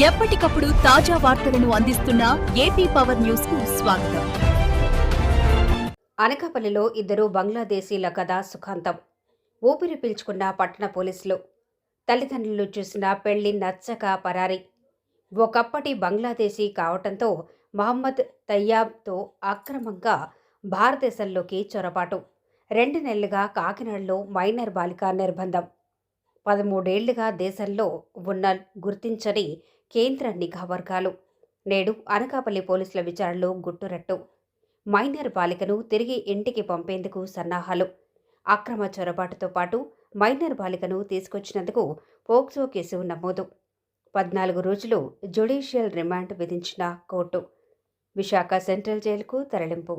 ఎప్పటికప్పుడు తాజా వార్తలను అందిస్తున్న ఏపీ పవర్ న్యూస్కు స్వాగతం. అనకాపల్లిలో ఇద్దరు బంగ్లాదేశీల కథ సుఖాంతం. ఊపిరి పీల్చుకున్న పట్టణ పోలీసులు. తల్లిదండ్రులు చూసిన పెళ్ళి నచ్చక పరారి. ఒకప్పటి బంగ్లాదేశీ కావటంతో మహమ్మద్ తయ్యాబ్తో అక్రమంగా భారతదేశంలోకి చొరబాటు. రెండు నెలలుగా కాకినాడలో మైనర్ బాలిక నిర్బంధం. పదమూడేళ్ళుగా దేశంలో ఉన్న గుర్తించని కేంద్ర నిఘా వర్గాలు. నేడు అనకాపల్లి పోలీసుల విచారణలో గుట్టురట్టు. మైనర్ బాలికను తిరిగి ఇంటికి పంపేందుకు సన్నాహాలు. అక్రమ చొరబాటుతో పాటు మైనర్ బాలికను తీసుకొచ్చినందుకు పోక్సో కేసు నమోదు. పద్నాలుగు రోజులు జ్యుడీషియల్ రిమాండ్ విధించిన కోర్టు. విశాఖ సెంట్రల్ జైలుకు తరలింపు.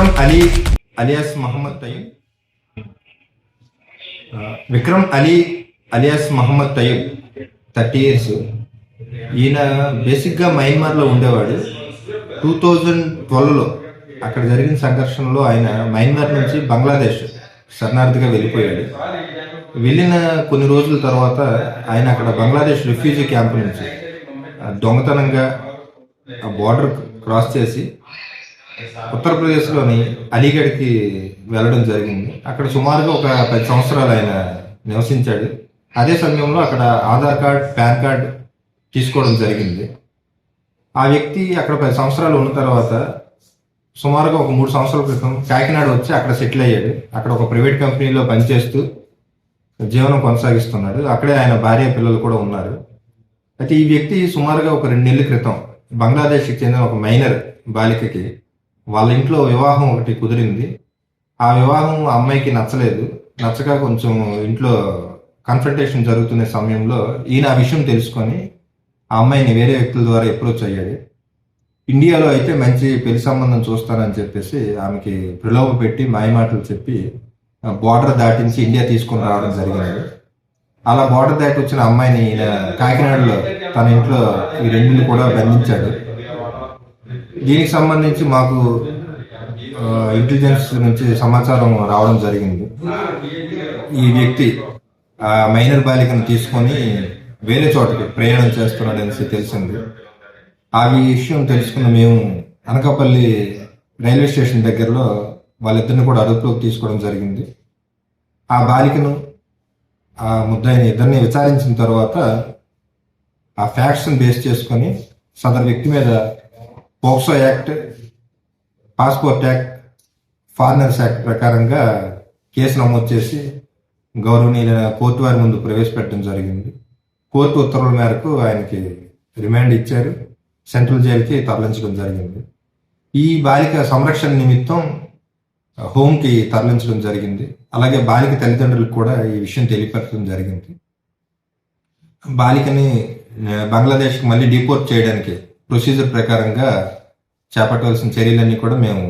Vikram Ali alias Mohammed Tayyab. Vikram Ali alias Mohammed Tayyab thirty years. ఈయన బేసిక్గా మయన్మార్లో ఉండేవాడు. టూ థౌజండ్ ట్వెల్వ్లో అక్కడ జరిగిన సంఘర్షణలో ఆయన మయన్మార్ నుంచి బంగ్లాదేశ్ శరణార్థిగా వెళ్ళిపోయాడు. వెళ్ళిన కొన్ని రోజుల తర్వాత ఆయన అక్కడ బంగ్లాదేశ్ రిఫ్యూజీ క్యాంప్ నుంచి దొంగతనంగా ఆ బార్డర్ క్రాస్ చేసి ఉత్తరప్రదేశ్లోని అలీగఢ్కి వెళ్ళడం జరిగింది. అక్కడ సుమారుగా ఒక పది సంవత్సరాలు ఆయన నివసించాడు. అదే సమయంలో అక్కడ ఆధార్ కార్డ్ పాన్ కార్డ్ తీసుకోవడం జరిగింది. ఆ వ్యక్తి అక్కడ పది సంవత్సరాలు ఉన్న తర్వాత సుమారుగా ఒక మూడు సంవత్సరాల క్రితం కాకినాడ వచ్చి అక్కడ సెటిల్ అయ్యాడు. అక్కడ ఒక ప్రైవేట్ కంపెనీలో పనిచేస్తూ జీవనం కొనసాగిస్తున్నాడు. అక్కడే ఆయన భార్య పిల్లలు కూడా ఉన్నారు. అయితే ఈ వ్యక్తి సుమారుగా ఒక రెండు నెలల క్రితం బంగ్లాదేశ్కి చెందిన ఒక మైనర్ బాలికకి వాళ్ళ ఇంట్లో వివాహం ఒకటి కుదిరింది. ఆ వివాహం అమ్మాయికి నచ్చలేదు. నచ్చక కొంచెం ఇంట్లో కన్ఫrontation జరుగుతున్న సమయంలో ఈయన ఆ విషయం తెలుసుకొని ఆ అమ్మాయిని వేరే వ్యక్తుల ద్వారా అప్రోచ్ అయ్యాడు. ఇండియాలో అయితే మంచి పెళ్ళి సంబంధం చూస్తానని చెప్పేసి ఆమెకి ప్రలోభ పెట్టి మాయమాటలు చెప్పి బార్డర్ దాటించి ఇండియా తీసుకొని రావడం జరిగింది. అలా బార్డర్ దాటి వచ్చిన అమ్మాయిని ఈయన కాకినాడలో తన ఇంట్లో ఈ రెండుని కూడా బంధించాడు. దీనికి సంబంధించి మాకు ఇంటెలిజెన్స్ నుంచి సమాచారం రావడం జరిగింది. ఈ వ్యక్తి ఆ మైనర్ బాలికను తీసుకొని వేరే చోటకి ప్రయాణం చేస్తున్నాడు అనేసి తెలిసింది. ఆ విషయం తెలుసుకున్న మేము అనకాపల్లి రైల్వే స్టేషన్ దగ్గరలో వాళ్ళిద్దరిని కూడా అదుపులోకి తీసుకోవడం జరిగింది. ఆ బాలికను ఆ ముద్దాయిని ఇద్దరిని విచారించిన తర్వాత ఆ ఫ్యాక్ట్స్ని బేస్ చేసుకొని సదరు వ్యక్తి మీద POCSO act passport act foreigners act ప్రకారంగా కేసు నమోదు చేసి గౌరవనీయులైన కోర్టు వారి ముందు ప్రవేశపెట్టడం జరిగింది. కోర్టు ఉత్తర్వుల మేరకు ఆయనకి రిమాండ్ ఇచ్చారు. సెంట్రల్ జైలుకి తరలించడం జరిగింది. ఈ బాలిక సంరక్షణ నిమిత్తం హోమ్కి తరలించడం జరిగింది. అలాగే బాలిక తల్లిదండ్రులకు కూడా ఈ విషయం తెలియపరచడం జరిగింది. బాలికని బంగ్లాదేశ్కి మళ్ళీ డిపోర్ట్ చేయడానికి ప్రొసీజర్ ప్రకారంగా చేపట్టవలసిన చర్యలన్నీ కూడా మేము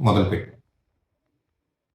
మొదలుపెట్టాం.